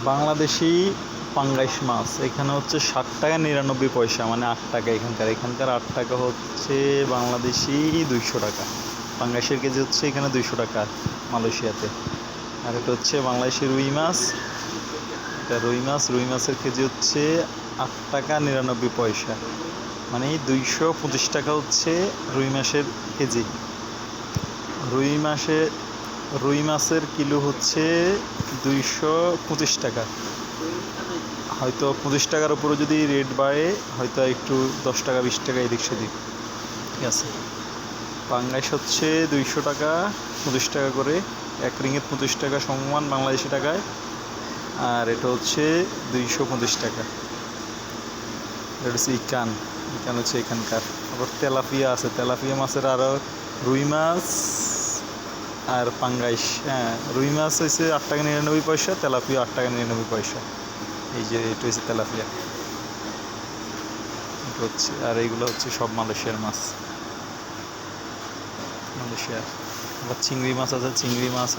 বাংলাদেশি পাঙ্গাইশ মাছ, এখানে হচ্ছে ষাট টাকা নিরানব্বই পয়সা মানে আট টাকা এখানকার। এখানকার আট টাকা হচ্ছে বাংলাদেশি দুইশো টাকা। পাঙ্গাইশের কেজি হচ্ছে এখানে দুইশো টাকা মালয়েশিয়াতে। আর এটা হচ্ছে বাংলাদেশি রুই মাছ। এটা রুই মাছ, রুই মাছের কেজি হচ্ছে আট টাকা নিরানব্বই পয়সা। মানে দুইশো পঁচিশ টাকা হচ্ছে রুই মাছের কেজি। রুই মাসে রুই মাছের কিলো হচ্ছে দুইশো পঁচিশ টাকা। হয়তো পঁচিশ টাকার উপরে যদি রেট বাড়ে, হয়তো একটু দশ টাকা, বিশ টাকা এদিক সেদিক। ঠিক আছে? বাংলাদেশ হচ্ছে দুইশো টাকা পঁচিশ টাকা করে, এক রিঙের পঁচিশ টাকা সমান বাংলাদেশি টাকায়, আর এটা হচ্ছে দুইশো পঁচিশ টাকা। এটা হচ্ছে ইকান। ইকান হচ্ছে এখানকার। আবার তেলাপিয়া আছে। তেলাপিয়া মাছের আরও রুই মাছ আর পাঙ্গাইশ হ্যাঁ রুই মাছ হয়েছে আট টাকা নিরানব্বই পয়সা, তেলাপিয়া আট টাকা নিরানব্বই পয়সা। এই যে এটা হচ্ছে তেলাপিয়া। হচ্ছে, আর এইগুলো হচ্ছে সব মালয়েশিয়ার মাছ। মালয়েশিয়ার। আবার চিংড়ি মাছ আছে, চিংড়ি মাছ